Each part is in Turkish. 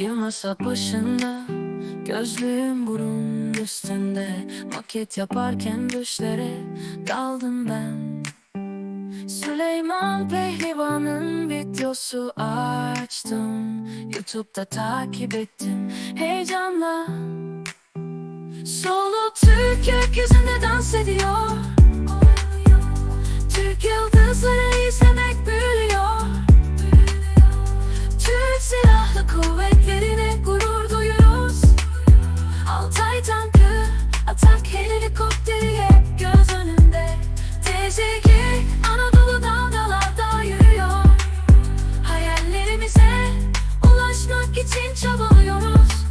Bir masa başında Gözlüğüm burun üstünde. Maket yaparken düşlere daldım ben. Süleyman Pehlivan'ın videosu açtım. Youtube'da takip ettim. Heyecanla. Solo Türk gökyüzünde dans ediyor tankı, atak helikopteri hep göz önünde. TZK Anadolu dalgalarda yürüyor. Hayallerimize ulaşmak için çabalıyoruz.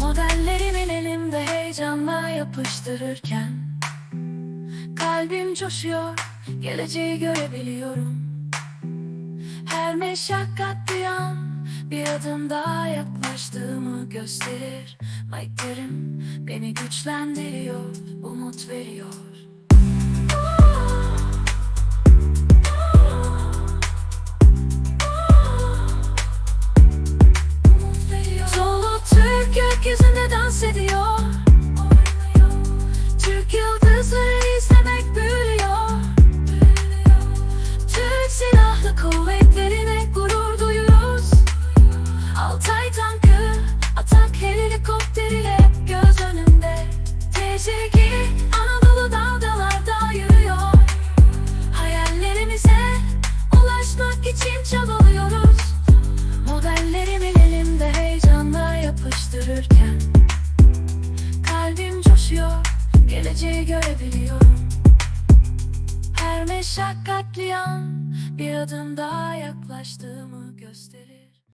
Modellerimin elimde heyecanla yapıştırırken Kalbim coşuyor, geleceği görebiliyorum. Her meşakkat bir an bir adım daha yaklaştığımı gösterir Mike'lerim beni güçlendiriyor, umut veriyor. Solo gökyüzünde dans ediyor sadece görebiliyorum. Her meşakkatli an bir adım daha yaklaştığımı gösterir.